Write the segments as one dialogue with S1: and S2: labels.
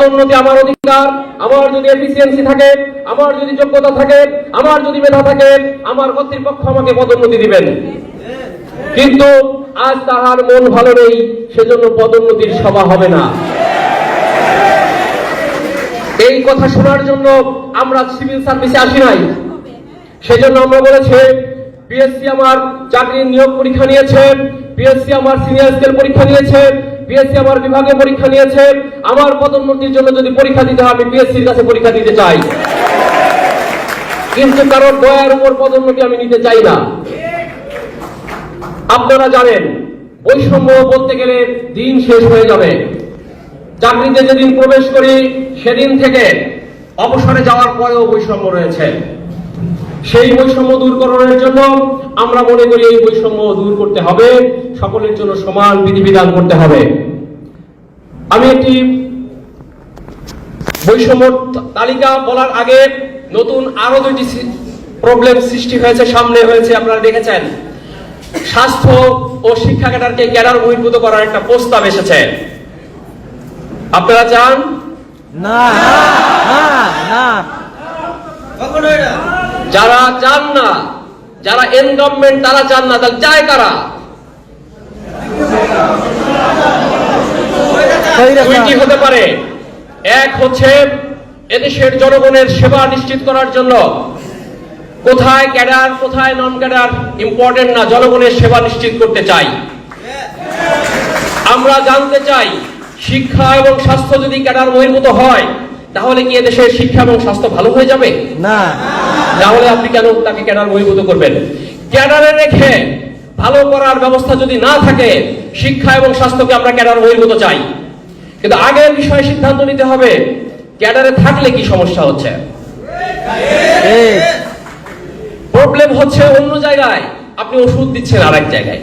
S1: পদোন্নতি আমার অধিকার, আমার যদি এফিসিয়েন্সি থাকে, আমার যদি যোগ্যতা থাকে, আমার যদি মেধা থাকে, আমার কর্তৃপক্ষ আমাকে পদোন্নতি দিবেন। কিন্তু আজ তাহার মন ভালো নেই, সেজন্য পদোন্নতির সভা হবে না। এই কথা শোনার জন্য আমরা সিভিল সার্ভিসে আসি নাই। সেজন্য আমরা বলেছি বিএসসি আমার চাকরির নিয়োগ পরীক্ষা নিয়েছে বিএসসি আমার সিনিয়র স্কেল পরীক্ষা নিয়েছে আমার বিভাগে পরীক্ষা নিয়েছে। আমার পদোন্নতির জন্য যদি পরীক্ষা দিতে হয়, আমি কাছে পরীক্ষা দিতে চাই। কিন্তু দয়ার উপর পদোন্নতি আমি নিতে চাই না। আপনারা জানেন, বৈষম্য বলতে গেলে দিন শেষ হয়ে যাবে। চাকরিতে যেদিন প্রবেশ করি, সেদিন থেকে অবসরে যাওয়ার পরেও বৈষম্য রয়েছে। সেই বৈষম্য দূর দূরকরণের জন্য আমরা মনে করি এই বৈষম্য দূর করতে হবে সকলের জন্য সমান বিধিবিধান করতে হবে। আমি একটি বৈষম্য তালিকা বলার আগে নতুন আরও দুইটি প্রবলেম সৃষ্টি হয়েছে সামনে হয়েছে আপনারা দেখেছেন। স্বাস্থ্য ও শিক্ষা ক্যাডারকে ক্যাডার বহির্ভূত করার একটা প্রস্তাব এসেছে। আপনারা চান?
S2: না না না।
S1: যারা চান না যারা এনগভর্নমেন্ট তারা চান না তাহলে চায় কারা? দুইটি হতে পারে? এক হচ্ছে এদেশের জনগণের সেবা নিশ্চিত করার জন্য। কোথায় ক্যাডার কোথায় নন ক্যাডার ইম্পর্টেন্ট না জনগণের সেবা নিশ্চিত করতে চাই। আমরা জানতে চাই শিক্ষা এবং স্বাস্থ্য যদি ক্যাডার বহির্ভূত হয় তাহলে কি এদেশের শিক্ষা এবং স্বাস্থ্য ভালো হয়ে যাবে?
S2: না।
S1: তাহলে আপনি কেন তাকে ক্যাডার বহির্ভূত করবেন? ক্যাডারে রেখে ভালো করার ব্যবস্থা যদি না থাকে শিক্ষা এবং স্বাস্থ্যকে আমরা ক্যাডার বহির্ভূত চাই। কিন্তু আগের বিষয়ে সিদ্ধান্ত নিতে হবে ক্যাডারে থাকলে কি সমস্যা হচ্ছে? প্রবলেম হচ্ছে অন্য জায়গায় আপনি ওষুধ দিচ্ছেন আর এক জায়গায়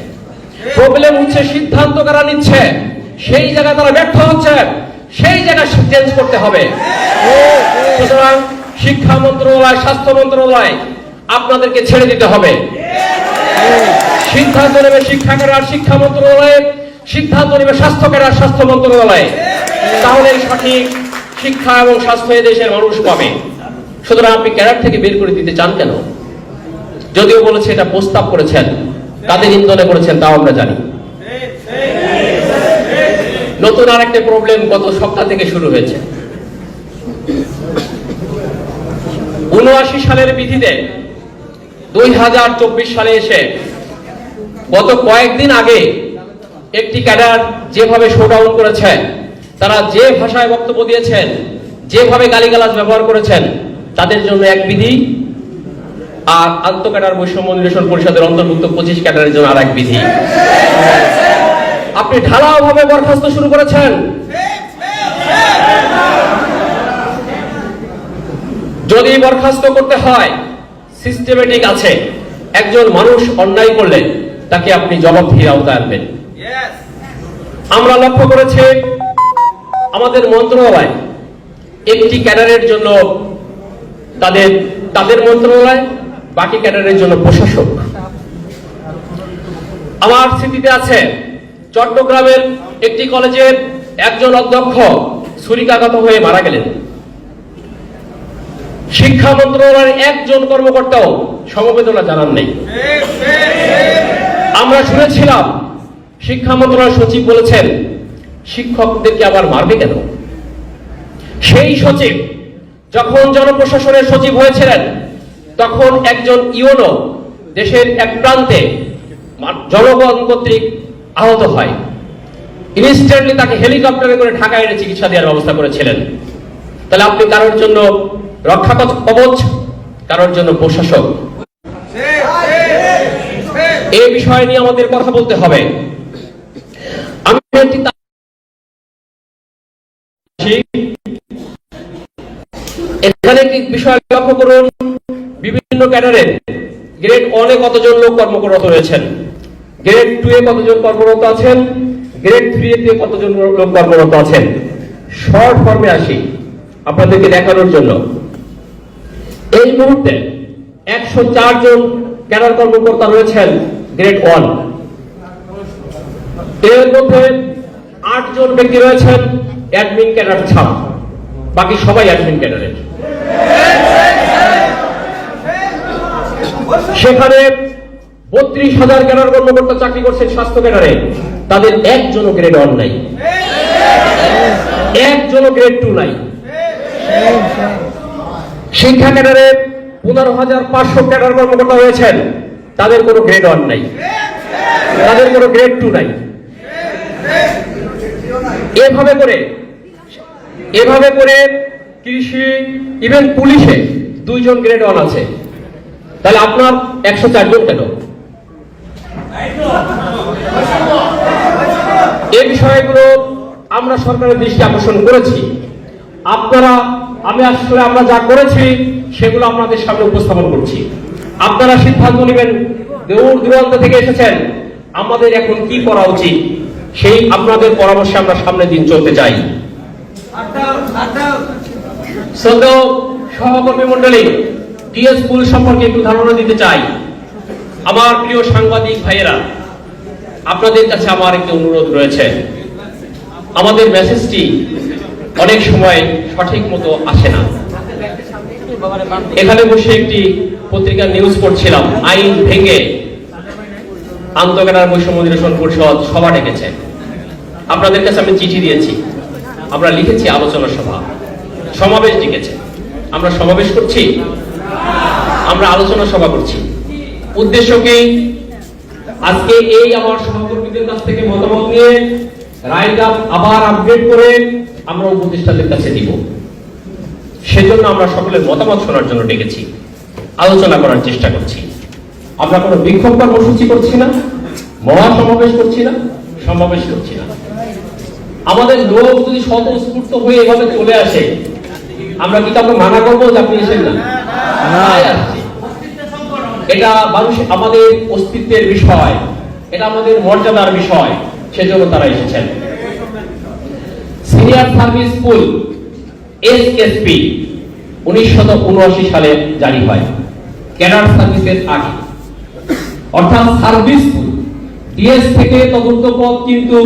S1: প্রবলেম হচ্ছে সিদ্ধান্ত কারা নিচ্ছে সেই জায়গায় তারা ব্যর্থ হচ্ছে। সেই জায়গা চেঞ্জ করতে হবে। সুতরাং শিক্ষা মন্ত্রণালয়, স্বাস্থ্য মন্ত্রণালয় আপনাদেরকে ছেড়ে দিতে হবে। সিদ্ধান্ত নেবে শিক্ষা কেরার শিক্ষা মন্ত্রণালয়ে, সিদ্ধান্ত নেবে স্বাস্থ্য কেরার স্বাস্থ্য মন্ত্রণালয়ে। তাহলে সঠিক শিক্ষা এবং স্বাস্থ্য দেশের মানুষ পাবে। সুতরাং আপনি ক্যাডার থেকে বের করে দিতে চান কেন? যদিও বলেছে এটা প্রস্তাব করেছেন কাদের ইন্ধনে করেছেন, তাও আমরা জানি। নতুন আরেকটা প্রবলেম গত সপ্তাহ থেকে শুরু হয়েছে। উনআশি সালের বিধিতে দুই হাজার চব্বিশ সালে এসে গত কয়েকদিন আগে একটি ক্যাডার যেভাবে শোডাউন করেছেন তারা যে ভাষায় বক্তব্য দিয়েছেন, যেভাবে গালিগালাজ ব্যবহার করেছেন, তাদের জন্য এক বিধি আর আন্ত ক্যাডার বৈষম্য নিরসন পরিষদের অন্তর্ভুক্ত পঁচিশ ক্যাডারের জন্য আর এক বিধি। আপনি ঢালাও ভাবে বরখাস্ত শুরু করেছেন। যদি বরখাস্ত করতে হয় সিস্টেমেটিক আছে। একজন মানুষ অন্যায় করলে তাকে আপনি জবাবদিহির আওতায় আনবেন। আমরা লক্ষ্য করেছি আমাদের মন্ত্রণালয় একটি ক্যাডারের জন্য তাদের তাদের মন্ত্রণালয় বাকি ক্যাডারের জন্য প্রশাসক। আমার স্মৃতিতে আছে চট্টগ্রামের একটি কলেজের একজন অধ্যক্ষ ছুরিকাঘাত হয়ে মারা গেলেন। শিক্ষা মন্ত্রণালয়ের একজন কর্মকর্তাও সমবেদনা জানান নেই। আমরা শুনেছিলাম, শিক্ষা মন্ত্রণালয়ের সচিব বলেছেন, শিক্ষকদেরকে আবার মারবে কেন? সেই সচিব যখন জনপ্রশাসনের সচিব হয়েছিলেন, তখন একজন ইউনো দেশের এক প্রান্তে জনগণ কর্তৃক আহত হয়। ইনস্ট্যান্টলি তাকে হেলিকপ্টারে করে ঢাকায় এনে চিকিৎসা দেওয়ার ব্যবস্থা করেছিলেন। তাহলে আপনি কারোর জন্য রক্ষা কবচ, কারোর জন্য প্রশাসক? এই বিষয় নিয়ে আমাদের কথা বলতে হবে। আমি এখানে একটি বিষয় লক্ষ্য করুন। বিভিন্ন ক্যাডারে গ্রেড ওয়ানে কতজন লোক কর্মরত রয়েছেন? গ্রেড টু এ কতজন কর্মরত আছেন? গ্রেড থ্রি এতে কতজন লোক কর্মরত আছেন? শর্ট ফর্মে আসি। আপনাদেরকে দেখানোর জন্য। এই মুহূর্তে একশো চার জন ক্যাডার কর্মকর্তা রয়েছেন গ্রেড ওয়ানের মধ্যে আট জন ব্যক্তি রয়েছেন অ্যাডমিন ক্যাডার ছাড়া। বাকি সবাই অ্যাডমিন ক্যাডারের। সেখানে বত্রিশ হাজার ক্যাডার কর্মকর্তা চাকরি করছেন স্বাস্থ্য ক্যাডারে, তাদের একজনও গ্রেড ওয়ান নাই। একজনও গ্রেড টু নাই। শিক্ষা ক্যাডারে পনেরো হাজার পাঁচশো ক্যাডার কর্মকর্তা হয়েছেন তাদের কোনো গ্রেড ওয়ান নাই। তাদের কোনো গ্রেড টু নাই। এভাবে করে এভাবে করে কৃষি ইভেন পুলিশে দুইজন গ্রেড ওয়ান আছে। তাহলে আপনার একশো চারজন কেন? এই বিষয়গুলো আমরা সরকারের দৃষ্টি আকর্ষণ করেছি। আপনারা, আমি আসলে আমরা যা করেছি, সেগুলো আপনাদের সামনে উপস্থাপন করছি। আপনারা সিদ্ধান্ত নেবেন, দূর দূরান্ত থেকে এসেছেন, আমাদের এখন কি করা উচিত, সেই আপনাদের পরামর্শে আমরা সামনের দিন চলতে চাই। সহকর্মী মন্ডলী টিএস স্কুল সম্পর্কে একটু ধারণা দিতে চাই। আমার প্রিয় সাংবাদিক ভাইয়েরা আপনাদের কাছে আমার একটি অনুরোধ রয়েছে। আমাদের মেসেজটি অনেক সময় সঠিক মতো আসে না। এখানে বসে একটি পত্রিকার নিউজ পড়ছিলাম। আইন ভেঙে আন্তঃকেনার বৈষম্য নিরসন পরিষদ সভা ডেকেছে। আপনাদের কাছে আমি চিঠি দিয়েছি। আমরা লিখেছি আলোচনা সভা। সমাবেশ ডেকেছে। আমরা সমাবেশ করছি। আমরা আলোচনা সভা করছি। উদ্দেশ্য কি? আজকে এই আমার সহকর্মীদের কাছ থেকে মতামত নিয়ে রায়টা আবার আপডেট করে আমরা উপদেষ্টাদের কাছে দিব। সেজন্য আমরা সকলের মতামত শোনার জন্য ডেকেছি। আলোচনা করার চেষ্টা করছি। আমরা কোনো বিক্ষোভ কর্মসূচি করছি না মহা সমাবেশ করছি না সমাবেশ করছি না। আমাদের লোক যদি স্বতঃস্ফূর্ত হয়ে এভাবে চলে আসে আমরা কি কাউকে মানা করব যে আপনি এসেন না। এটা মানুষ আমাদের অস্তিত্বের বিষয়, এটা আমাদের মর্যাদার বিষয়, সেজন্য তারা এসেছেন। সিনিয়র সার্ভিস স্কুল এসএসপি উনিশশো উনআশি সালে জারি হয়, ক্যাডার সার্ভিসের আগে। অর্থাৎ সার্ভিস স্কুল ডিএস থেকে তদন্ত পদ কিন্তু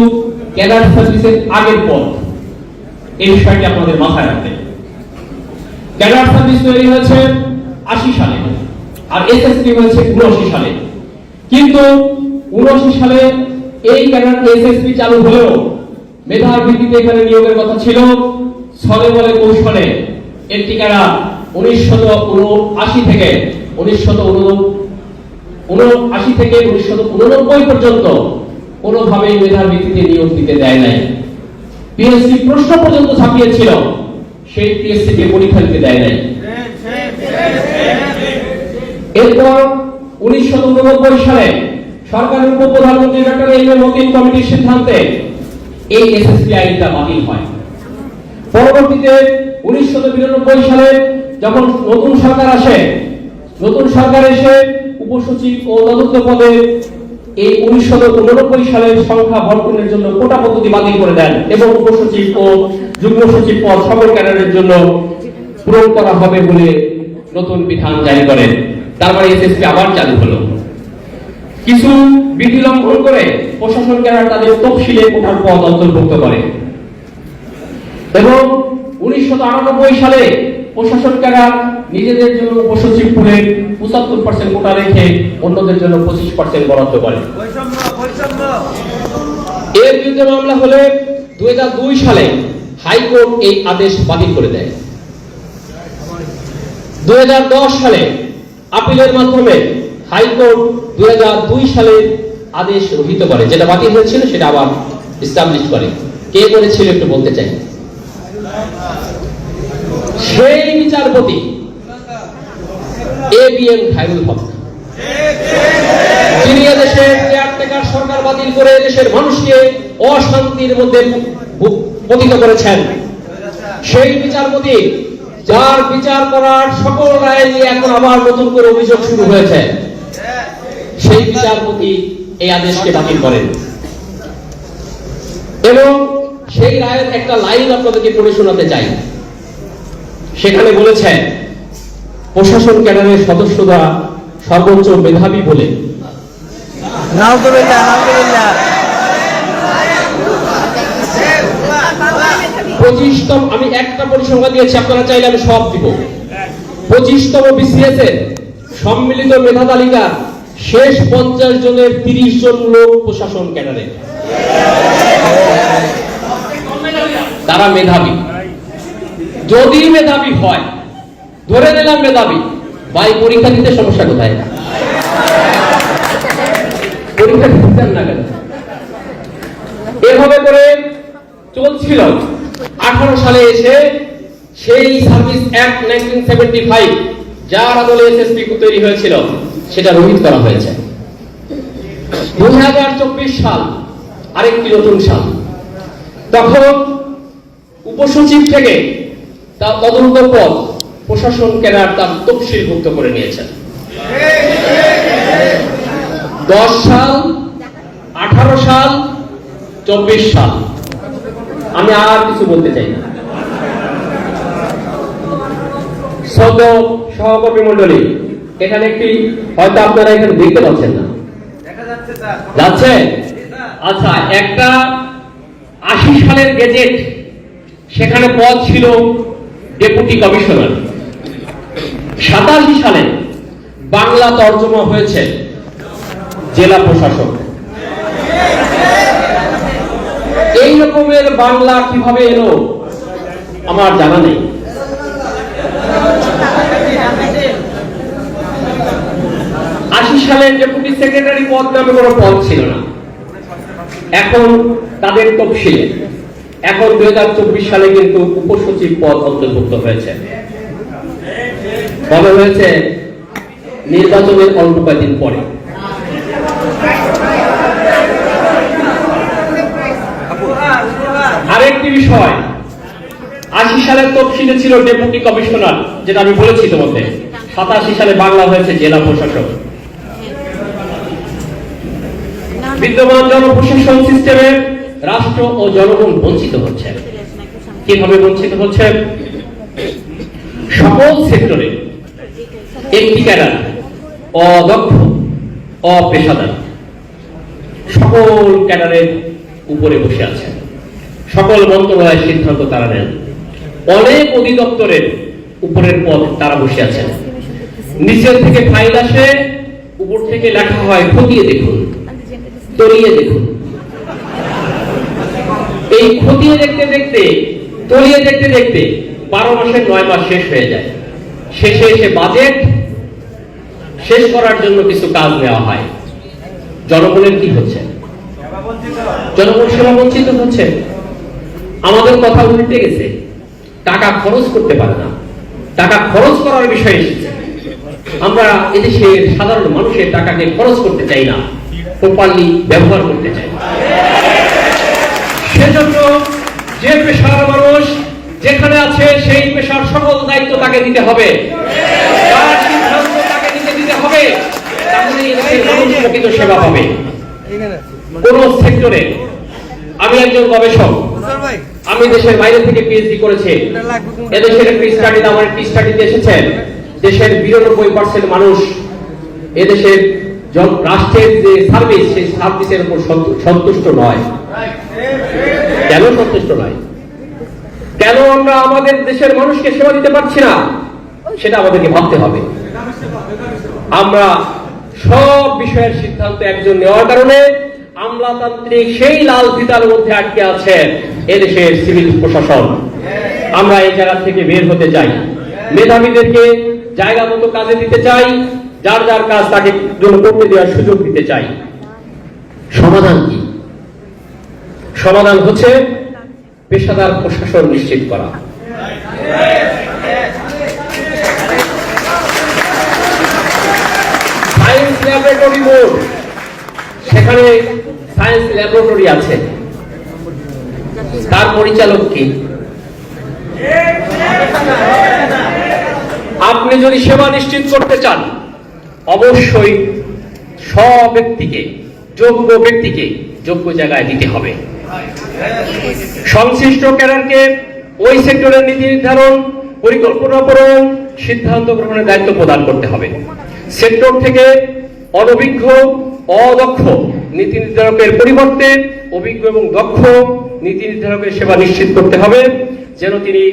S1: ক্যাডার সার্ভিসের আগের পদ এই বিষয়টি আপনাদের মাথায় রাখতে। ক্যাডার সার্ভিস তৈরি হয়েছে আশি সালে। আর এসএসপি হয়েছে উনআশি সালে। কিন্তু উনআশি সালে এই ক্যাডার এসএসপি চালু হলেও মেধার ভিত্তিতে এখানে নিয়োগের কথা ছিল। ছলে বলে কৌশলে একটি ক্যাডার উনিশশো উনআশি থেকে, উনিশশো উনআশি থেকে উনিশশো উননব্বই পর্যন্ত কোনোভাবেই মেধার ভিত্তিতে নিয়োগ দিতে দেয় নাই। পিএসসি প্রশ্ন পর্যন্ত ছাপিয়েছিল, সেই পিএসসি কে পরীক্ষা দিতে দেয় নাই। এরপর উনিশশো উননব্বই সালে সরকারের উপপ্রধানমন্ত্রী ডক্টর এম এ মতিন কমিটির সিদ্ধান্তে এই এসএসপি আইনটা বাতিল হয়। পরবর্তীতে উনিশশো বিরানব্বই সালে যখন নতুন সরকার আসে, নতুন সরকার এসে উপসচিব ও তদন্ত পদে এই উনিশশো উননব্বই সালের সংখ্যা বন্টনের জন্য কোটা পদ্ধতি বাতিল করে দেন এবং উপসচিব ও যুগ্ম সচিব পদ সকল ক্যাডারের জন্য পূরণ করা হবে বলে নতুন বিধান জারি করেন তারপরে এসএসপি আবার চালু হলো। কিছু বিধি লঙ্ঘন করে প্রশাসন ক্যাডার তাদের তফসিলে কোটার পদ অন্তর্ভুক্ত করে? এবং উনিশশো সালে প্রশাসন ক্যাডার নিজেদের জন্য উপসচিব পুলের পঁচাত্তর পার্সেন্ট কোটা রেখে অন্যদের জন্য পঁচিশ পার্সেন্ট বরাদ্দ করে। এর বিরুদ্ধে মামলা হলে দুই হাজার দুই সালে হাইকোর্ট এই আদেশ বাতিল করে দেয়। দু হাজার দশ সালে আপিলের মাধ্যমে হাইকোর্ট দুই সালে আদেশ রহিত করে। যেটা বাতিল হয়েছিল, সেটা আবার ইস্টাবলিশ করে। কে করেছিল একটু বলতে চাই? সেই বিচারপতি A B M Khairul Haque. যিনি এদেশের কেয়ারটেকার সরকার বাতিল করে দেশের মানুষকে অশান্তির মধ্যে পতিত করেছেন। সেই বিচারপতি যার বিচার করার সকল রায় নিয়ে এখন আবার নতুন করে অভিযোগ শুরু হয়েছে। সেই বিচারপতি এই আদেশকে বাতিল করেন। এবং সেই রায়ের একটা লাইন আপনাদেরকে পড়ে শোনাতে চাই। সেখানে বলেছে প্রশাসন ক্যাডারের সদস্যরা সর্বোচ্চ মেধাবী বলে।
S2: নাউজুবিল্লাহ নাউজুবিল্লাহ
S1: পঁচিশতম, আমি একটা পরিসংখ্যা দিয়েছি, আপনারা চাইলে আমি সব দিব। পঁচিশতম বিসিএস এর সম্মিলিত মেধা তালিকা, শেষ পঞ্চাশ জনের তিরিশ জন লোক প্রশাসন ক্যাডারে। তারা মেধাবী। যদি মেধাবী হয়, ধরে নিলাম মেধাবী, ভাই, পরীক্ষা দিতে সমস্যা কোথায়? পরীক্ষা দিতেন না কেন? এভাবে করে চলছিল। আঠারো সালে এসে সেই service act nineteen seventy five যার আদলে এসএসপি তৈরি হয়েছিল, সেটা রোহিত করা হয়েছে। দুই হাজার চব্বিশ সাল, আরেকটি নতুন সাল। তখন উপসচিব থেকে তার তদন্ত পদ প্রশাসন কেনার তার তফসিলভুক্ত করে নিয়েছেন। দশ সাল, আঠারো সাল, চব্বিশ সাল। আমি আর কিছু বলতে চাই না। সদ্য সহকর্মী মন্ডলী এখানে একটি হয়তো আপনারা এখানে দেখতে পাচ্ছেন না। যাচ্ছে আচ্ছা একটা আশি সালের গেজেট সেখানে পদ ছিল ডেপুটি কমিশনার। সাতাশি সালে বাংলা তর্জমা হয়েছে জেলা প্রশাসক। এই রকমের বাংলা কীভাবে এলো? আমার জানা নেই। আশি সালে ডেপুটি সেক্রেটারি পদ নামে কোনো পদ ছিল না। এখন তাদের তফসিলে। এখন দুই হাজার চব্বিশ সালে কিন্তু উপসচিব পদ অন্তর্ভুক্ত হয়েছে। কবে হয়েছে? নির্বাচনের অল্প কয়েকদিন পরে। আরেকটি বিষয়, আশি সালের তফসিলে ছিল ডেপুটি কমিশনার, যেটা আমি বলেছি তোমাকে। সাতাশি সালে বাংলা হয়েছে জেলা প্রশাসক। বিদ্যমান জনপ্রশাসন সিস্টেমে রাষ্ট্র ও জনগণ বঞ্চিত হচ্ছে। কীভাবে বঞ্চিত হচ্ছে? সকল সেক্টরে একটি ক্যাডার, অদক্ষ, অপেশাদার, সকল ক্যাডারের উপরে বসে আছেন সকল মন্ত্রণালয়ের সিদ্ধান্ত তারা নেন। অনেক অধিদপ্তরের উপরের পদ তারা বসে আছেন। নিচের থেকে ফাইল আসে, উপর থেকে লেখা হয়, খতিয়ে দেখুন, তলিয়ে দেখুন। এই খতিয়ে দেখতে দেখতে, তলিয়ে দেখতে দেখতে বারো মাসের নয় মাস শেষ হয়ে যায়। শেষে এসে বাজেট শেষ করার জন্য কিছু কাজ নেওয়া হয়। জনগণের কি হচ্ছে? জনগণ সেবা বঞ্চিত হচ্ছে। আমাদের কথা উল্টে গেছে। টাকা খরচ করতে পারে না। টাকা খরচ করার বিষয় এসেছে। আমরা এদেশের সাধারণ মানুষের টাকাকে খরচ করতে চাই না প্রপারলি ব্যবহার করতে চাই। সেজন্য যে পেশার মানুষ যেখানে আছে, সেই পেশার সকল দায়িত্ব তাকে দিতে হবে। সেবা পাবে। কোন সেক্টরে আমি একজন গবেষক। আমি দেশের বাইরে থেকে পিএইচডি করেছি। এদেশের একটি স্টাডি আমার একটি স্টাডিতে এসেছে দেশের বিরানব্বই পার্সেন্ট মানুষ এদেশের রাষ্ট্রের যে সার্ভিস সেই সার্ভিসের উপর সন্তুষ্ট নয়। কেন সন্তুষ্ট নয়? কেন আমরা আমাদের দেশের মানুষকে সেবা দিতে পারছি না? সেটা আমাদেরকে ভাবতে হবে। আমরা সব বিষয়ের সিদ্ধান্ত একজন নেওয়ার কারণে আমলাতান্ত্রিক সেই লাল ফিতার মধ্যে আটকে আছে। এদেশের সিভিল প্রশাসন। আমরা এই জায়গা থেকে বের হতে চাই। মেধাবীদেরকে জায়গা মতো কাজে দিতে চাই, যার যার কাজ তাকে জন্য করতে দেওয়ার সুযোগ দিতে চাই। সমাধান কি? সমাধান হচ্ছে পেশাদার প্রশাসন নিশ্চিত করা। সায়েন্স ল্যাবরেটরি সেখানে সায়েন্স ল্যাবরেটরি আছে। তার পরিচালক কি? আপনি যদি সেবা নিশ্চিত করতে চান, অবশ্যই ব্যক্তিকে, যোগ্য ব্যক্তিকে যোগ্য জায়গায় দিতে হবে। সংশ্লিষ্ট ক্যাডারকে ওই সেক্টরের নীতি নির্ধারণ, পরিকল্পনা প্রণয়ন, সিদ্ধান্ত গ্রহণের দায়িত্ব প্রদান করতে হবে। সেক্টর থেকে অনভিজ্ঞ, অদক্ষ নীতি নির্ধারকের পরিবর্তে অভিজ্ঞ এবং দক্ষ নীতি নির্ধারকের সেবা নিশ্চিত করতে হবে, যেন তিনি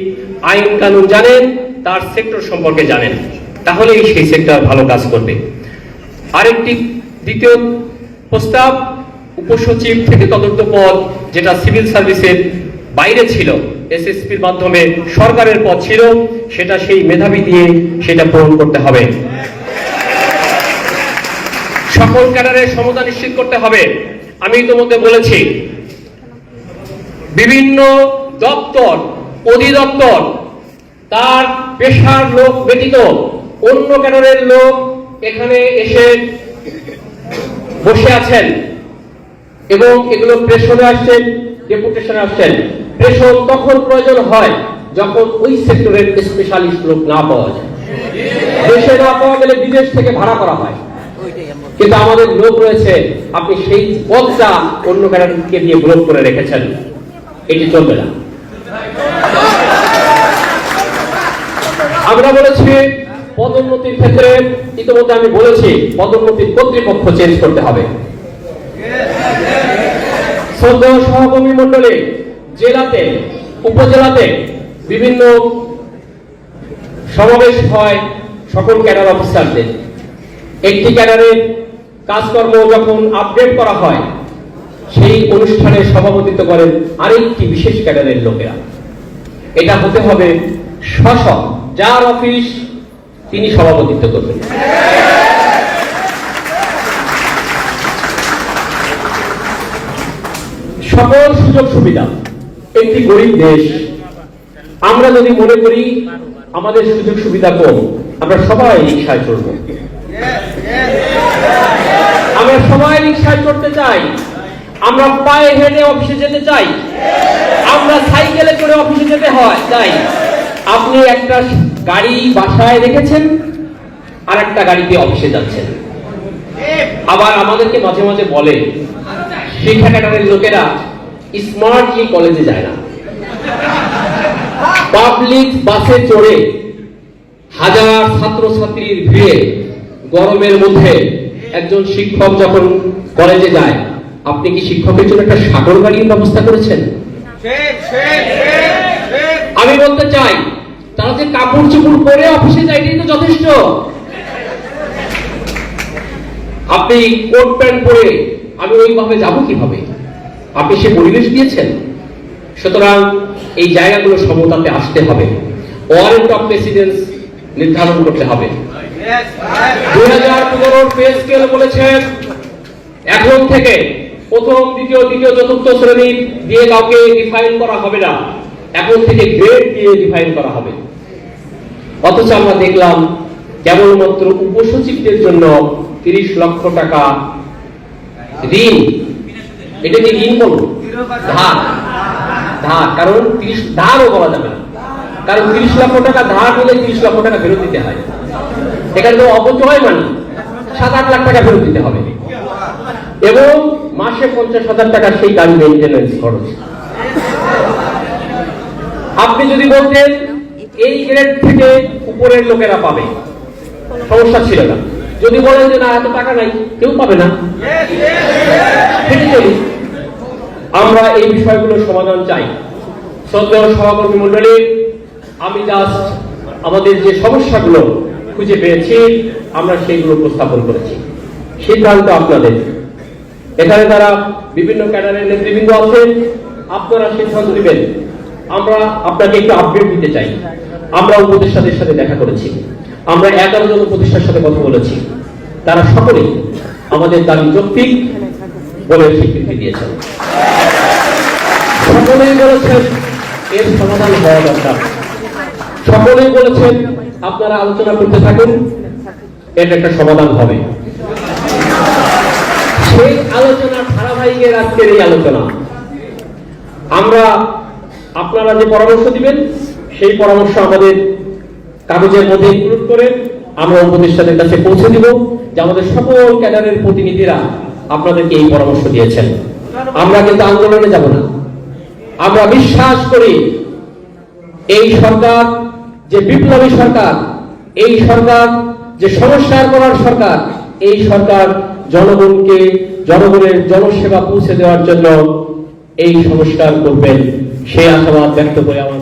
S1: আইন কানুন জানেন, তার সেক্টর সম্পর্কে জানেন। তাহলেই সেই সেক্টর ভালো কাজ করবে। আরেকটি দ্বিতীয় প্রস্তাব, উপসচিব থেকে তদন্ত পদ, যেটা সিভিল সার্ভিসের বাইরে ছিল, এসএসপির মাধ্যমে সরকারের পদ ছিল, সেটা সেই মেধাবী দিয়ে সেটা পূরণ করতে হবে। সকল ক্যাডারের সমতা নিশ্চিত করতে হবে। আমি ইতিমধ্যে বলেছি বিভিন্ন দপ্তর, অধিদপ্তর, তার পেশার লোক ব্যতীত অন্য ক্যাডারের লোক এখানে এসে বসে আছেন এবং এগুলো প্রেশনে আসছেন, ডেপুটেশনে আসছেন। প্রেশন তখন প্রয়োজন হয় যখন ওই সেক্টরের স্পেশালিস্ট লোক না পাওয়া যায়। দেশে না পাওয়া গেলে বিদেশ থেকে ভাড়া করা হয়। কিন্তু আমাদের লোক রয়েছে, আপনি সেই পদটা অন্য ক্যাডারকে দিয়ে ব্লক করে রেখেছেন। এটি চলবে না। আমরা বলেছি পদোন্নতির ক্ষেত্রে ইতিমধ্যে আমি বলেছি পদোন্নতির কর্তৃপক্ষ চেঞ্জ করতে হবে। সহকর্মী মন্ডলী জেলাতে, উপজেলাতে বিভিন্ন সমাবেশ হয় সকল ক্যাডার অফিসারদের। একটি ক্যাডারের কাজকর্ম যখন আপডেট করা হয় সেই অনুষ্ঠানে সভাপতিত্ব করেন আরেকটি বিশেষ ক্যাডারের লোকেরা। এটা হতে হবে স্ব যার অফিস তিনি সভাপতিত্ব করবেন। সকল সুযোগ সুবিধা। একটি গরিব দেশ, আমরা যদি মনে করি আমাদের সুযোগ সুবিধা কম, আমরা সবাই রিক্সায় চলবো আমরা সবাই রিক্সায় চড়তে চাই। আমরা পায়ে হেঁটে অফিসে যেতে চাই। আমরা সাইকেলে করে অফিসে যেতে হয় তাই আপনি একটা গাড়ি বাসায় রেখেছেন আর একটা গাড়িতে অফিসে যাচ্ছেন। আবার আমাদেরকে মাঝে মাঝে বলে শিক্ষা ক্যাডারের লোকেরা স্মার্টলি কলেজে যায় না। পাবলিক বাসে চড়ে হাজার ছাত্রছাত্রীর ভিড়ে, গরমের মধ্যে একজন শিক্ষক যখন কলেজে যায় আপনি কি শিক্ষকের জন্য একটা সাগর গাড়ির ব্যবস্থা করেছেন? আমি বলতে চাই তারা যে কাপড় চোপড় পরে অফিসে যায় এটাই তো যথেষ্ট। আপনি কোট প্যান্ট পরে আমি ওইভাবে যাব কীভাবে? আপনি সে পরিবেশ দিয়েছেন? সুতরাং এই জায়গাগুলো সমতাতে আসতে হবে। ওয়ারেন্ট অফ প্রেসিডেন্স নির্ধারণ করতে হবে। দুই হাজার পনেরোর পে স্কেল বলেছেন। এখন থেকে প্রথম, দ্বিতীয়, তৃতীয়, চতুর্থ শ্রেণি দিয়ে কাউকে ডিফাইন করা হবে না। এখন থেকে গ্রেড দিয়ে ডিফাইন করা হবে। অথচ আমরা দেখলাম, কেবলমাত্র উপসচিবদের জন্য তিরিশ লক্ষ টাকা ঋণ। এটা কি ঋণ বলব? ধার। ধার। কারণ তিরিশ, ধারও বলা যাবে না। কারণ তিরিশ লক্ষ টাকা ধার নিলে তিরিশ লক্ষ টাকা ফেরত দিতে হয়। এখানে তো অপচয় মানে? সাত আট লাখ টাকা ফেরত দিতে হবে। এবং মাসে পঞ্চাশ হাজার টাকা সেই গাড়ি মেনটেন্যান্স খরচ। আপনি যদি বলতেন, এই গ্রেড থেকে উপরের লোকেরা পাবে। সমস্যা ছিল না। যদি বলেন যে, না, এত টাকা নাই, কেউ পাবে না। আমরা এই বিষয়গুলোর সমাধান চাই। শ্রদ্ধেয় সহকর্মী মন্ডলী আমি জাস্ট আমাদের যে সমস্যাগুলো খুঁজে পেয়েছি, আমরা সেইগুলো উপস্থাপন করেছি। সিদ্ধান্ত আপনাদের। এখানে তারা বিভিন্ন ক্যাডারের নেতৃবৃন্দ আছেন। আপনারা সিদ্ধান্ত নেবেন। আমরা আপনাকে একটু আপডেট দিতে চাই। আমরা উপদেষ্টাদের সাথে দেখা করেছি। আমরা এগারো জন উপদেষ্টার সাথে কথা বলেছি। তারা সকলেই আমাদের দাবি যৌক্তিক বলে স্বীকৃতি দিয়েছেন। সকলেই বলেছেন এর সমাধান হওয়া দরকার। সকলেই বলেছেন আপনারা আলোচনা করতে থাকুন। এর একটা সমাধান হবে। সেই আলোচনার ধারাবাহিকের আজকের এই আলোচনা। আমরা আপনারা যে পরামর্শ দিবেন, সেই পরামর্শ আমাদের কাগজের মধ্যে ইনক্লুড করে আমরা উপদেষ্টাদের কাছে পৌঁছে দিব যে আমাদের সকল ক্যাডারের প্রতিনিধিরা আপনাদেরকে এই পরামর্শ দিয়েছেন। আমরা কিন্তু আন্দোলনে যাব না। আমরা বিশ্বাস করি এই সরকার যে বিপ্লবী সরকার, এই সরকার যে সংস্কার করার সরকার, এই সরকার জনগণকে জনগণের জনসেবা পৌঁছে দেওয়ার জন্য এই সংস্কার করবেন। সেই আশাবাদ ব্যক্ত করে আমার